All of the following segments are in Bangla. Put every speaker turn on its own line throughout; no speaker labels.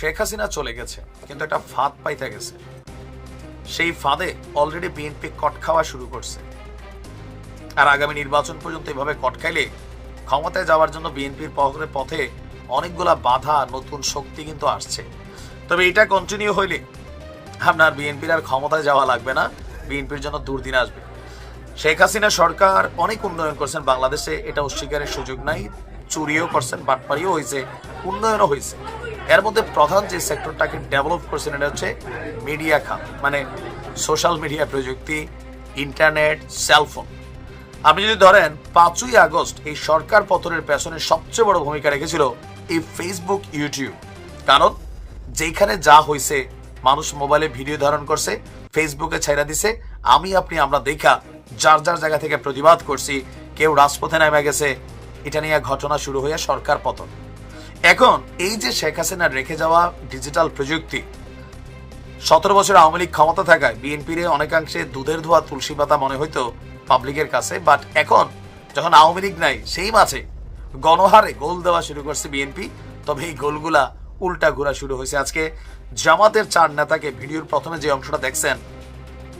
শেখ হাসিনা চলে গেছে, কিন্তু একটা ফাঁদ পাইতে গেছে। সেই ফাঁদে অলরেডি বিএনপি কট খাওয়া শুরু করছে। আর আগামী নির্বাচন পর্যন্ত এভাবে কট খাইলে ক্ষমতায় যাওয়ার জন্য বিএনপির পথে পথে অনেকগুলা বাধা, নতুন শক্তি কিন্তু আসছে। তবে এটা কন্টিনিউ হইলে আপনার বিএনপির আর ক্ষমতায় যাওয়া লাগবে না বিএনপির জন্য দুর্দিন আসবে। শেখ হাসিনা সরকার অনেক উন্নয়ন করছেন বাংলাদেশে, এটা অস্বীকারের সুযোগ নাই, চুরিও করছেন, বাটপাড়িও হয়েছে উন্নয়নও হয়েছে এর মধ্যে প্রধান যে সেক্টরটাকে ডেভেলপ করছেন এটা হচ্ছে মিডিয়া খাত মানে সোশ্যাল মিডিয়া প্রযুক্তি ইন্টারনেট সেলফোন আপনি যদি ধরেন, পাঁচই আগস্ট এই সরকার পতনের পেছনে সবচেয়ে বড় ভূমিকা রেখেছিল এই ফেসবুক ইউটিউব কারণ যেখানে যা হয়েছে মানুষ মোবাইলে ভিডিও ধারণ করছে ফেসবুকে ছাইরা দিছে, আমি, আপনি, আমরা দেখা যার যার জায়গা থেকে প্রতিবাদ করছি, কেউ রাজপথে নেমে গেছে, এটা নিয়ে ঘটনা শুরু হয়ে সরকার পতন। এখন এই যে শেখ হাসিনার রেখে যাওয়া ডিজিটাল প্রযুক্তি, সতেরো বছর আওয়ামী লীগ ক্ষমতা থাকায় বিএনপির অনেকাংশে দুধের ধোয়া তুলসী পাতা মনে হইতো পাবলিকের কাছে বাট এখন যখন আওয়ামী লীগ নাই, সেই মাঝে গণহারে গোল দেওয়া শুরু করছে বিএনপি, তবে এই গোলগুলা উল্টা ঘোরা শুরু হয়েছে। আজকে জামাতের চার নেতাকে ভিডিওর প্রথমে যে অংশটা দেখছেন,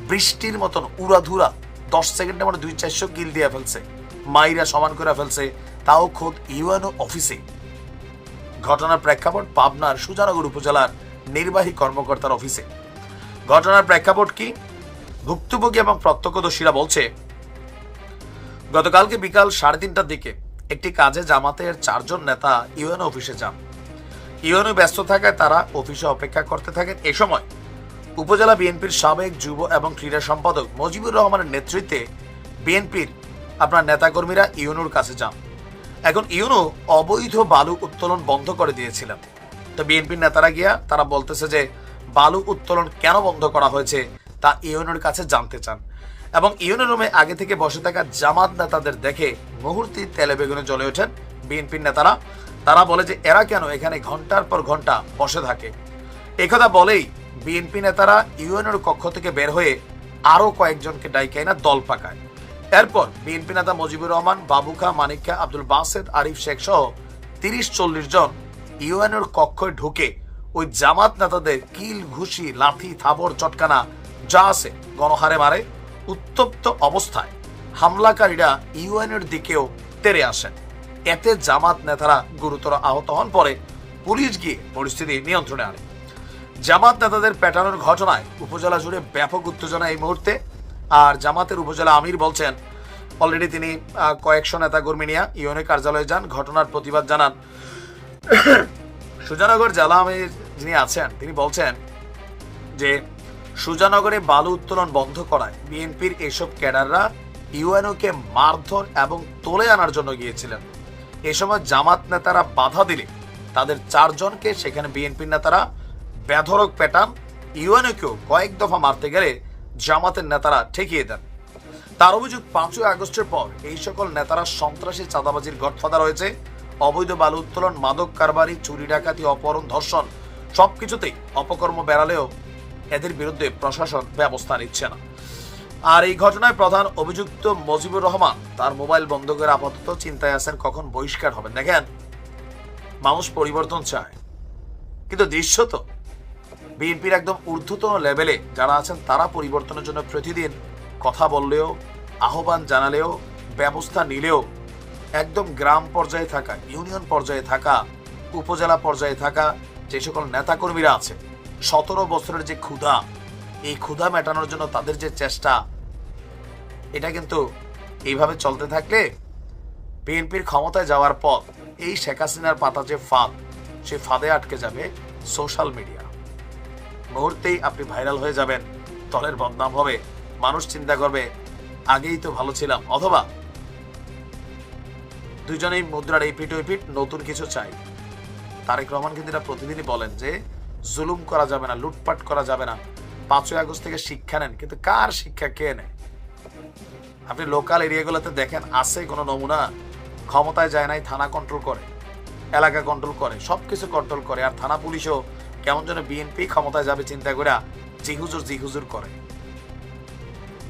বৃষ্টির মতন উড়াধুরা দশ সেকেন্ডের মধ্যে দুই চারশো কিল দিয়ে ফেলছে, মাইরা সমান করে ফেলছে, তাও খোদ ইউএনও অফিসে। ঘটনার প্রেক্ষাপট পাবনার সুজানগর উপজেলার নির্বাহী কর্মকর্তার অফিসে। ঘটনার প্রেক্ষাপট কি? ভুক্তভোগী এবং প্রত্যক্ষদর্শীরা বলছে, গতকালকে বিকাল সাড়ে তিনটার দিকে একটি কাজে জামাতের চারজন নেতা ইউএনও অফিসে যান। ইউএনও ব্যস্ত থাকায় তারা অফিসে অপেক্ষা করতে থাকেন। এ সময় উপজেলা বিএনপির সাবেক যুব এবং ক্রীড়া সম্পাদক মজিবুর রহমানের নেতৃত্বে বিএনপির আপনার নেতাকর্মীরা ইউনুর কাছে যান। এখন ইউনু অবৈধ বালু উত্তোলন বন্ধ করে দিয়েছিলেন। তো বিএনপির নেতারা গিয়া তারা বলতেছে যে, বালু উত্তোলন কেন বন্ধ করা হয়েছে তা ইউনুর কাছে জানতে চান। এবং ইউনো রুমে আগে থেকে বসে থাকা জামাত নেতাদের দেখে মুহূর্তে তেলে বেগুনে জ্বলে ওঠেন বিএনপির নেতারা। তারা বলে যে, এরা কেন এখানে ঘণ্টার পর ঘণ্টা বসে থাকে? একথা বলেই বিএনপি নেতারা ইউএনএর কক্ষ থেকে বের হয়ে আরও কয়েকজনকে ডাইকে না দল পাকায়। এরপর বিএনপি নেতা মুজিবুর রহমান, বাবুখা মানিকা আব্দুল বাসেদ, আরিফ শেখ সহ তিরিশ চল্লিশ জন ইউএনএর কক্ষে ঢুকে ওই জামাত নেতাদের কিল, ঘুষি, লাথি থাবর চটকানা যা আছে গণহারে মারে উত্তপ্ত অবস্থায় হামলাকারীরা ইউএনএর দিকেও তেরে আসেন। এতে জামাত নেতারা গুরুতর আহত হন, পরে পুলিশ গিয়ে পরিস্থিতি নিয়ন্ত্রণে আনে। জামাত নেতাদের পেটানোর ঘটনায় উপজেলা জুড়ে ব্যাপক উত্তেজনা এই মুহূর্তে। আর জামাতের উপজেলা আমির বলছেন, অলরেডি তিনি কয়েকশো নেতা কর্মী নিয়ে ইউনে কার্যালয়ে যান। ঘটনার প্রতিবাদ জানান। সুজানগর জেলা আমির যিনি আছেন, তিনি বলছেন যে, সুজানগরে বালু উত্তোলন বন্ধ করায় বিএনপির এসব ক্যাডাররা ইউএনওকে মারধর এবং তোলে আনার জন্য গিয়েছিলেন। এ সময় জামাত নেতারা বাধা দিলে তাদের চারজনকে সেখানে বিএনপির নেতারা বেধরক পেটান। ইউএনওকেও কয়েক দফা মারতে গেলে জামাতের নেতারা ঠেকিয়ে দেন। তার অভিযোগ পাঁচই আগস্টের পর এই সকল নেতারা সন্ত্রাসী চাঁদাবাজির গডফাদার রয়েছে অবৈধ বালু উত্তোলন, মাদক কারবারি, চুরি ডাকাতি, অপহরণ, ধর্ষণ সবকিছুতেই অপকর্ম বেড়ালেও এদের বিরুদ্ধে প্রশাসন ব্যবস্থা নিচ্ছে না। আর এই ঘটনায় প্রধান অভিযুক্ত মজিবুর রহমান তার মোবাইল বন্ধ করে আপাতত চিন্তায় আছেন, কখন বহিষ্কার হবেন। দেখেন, মানুষ পরিবর্তন চায়। কিন্তু দৃশ্যত বিএনপির একদম ঊর্ধ্বতন লেভেলে যারা আছেন তারা পরিবর্তনের জন্য প্রতিদিন কথা বললেও, আহ্বান জানালেও, ব্যবস্থা নিলেও একদম গ্রাম পর্যায়ে থাকা, ইউনিয়ন পর্যায়ে থাকা, উপজেলা পর্যায়ে থাকা যে সকল নেতাকর্মীরা আছে সতেরো বছরের যে ক্ষুধা, এই ক্ষুধা মেটানোর জন্য তাদের যে চেষ্টা, এটা কিন্তু এইভাবে চলতে থাকলে বিএনপির ক্ষমতায় যাওয়ার পর এই শেখ হাসিনার পাতা যে ফাঁদ, সে ফাঁদে আটকে যাবে সোশ্যাল মিডিয়া মুহূর্তেই আপনি ভাইরাল হয়ে যাবেন। দলের বদনাম হবে। মানুষ চিন্তা করবে, আগেই তো ভালো ছিলাম। অথবা, দুজনেই মুদ্রার এই পিঠ ওই পিঠ নতুন কিছু চাই। তারেক রহমান কিন্তু এটা প্রতিদিনই বলেন যে, জুলুম করা যাবে না, লুটপাট করা যাবে না। পাঁচই আগস্ট থেকে শিক্ষা নেন। কিন্তু কার শিক্ষা কে নেয়? আপনি লোকাল এরিয়াগুলোতে দেখেন, আছে কোনো নমুনা, ক্ষমতায় যায় নাই, থানা কন্ট্রোল করে, এলাকা কন্ট্রোল করে, সবকিছু কন্ট্রোল করে, আর থানা পুলিশও কেমন যেন বিএনপি ক্ষমতায় যাবে চিন্তা করে জিহুজুর জিহুজুর করে।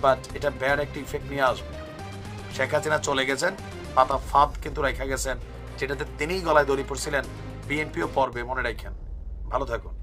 বাট এটা ব্যাড একটা ইফেক্ট নিয়ে আসবে। শেখ হাসিনা চলে গেছেন পাতা ফাঁদ কিন্তু রেখা গেছেন, যেটাতে তিনিই গলায় দড়ি পড়ছিলেন বিএনপিও পর্বে, মনে রাখেন। ভালো থাকুন।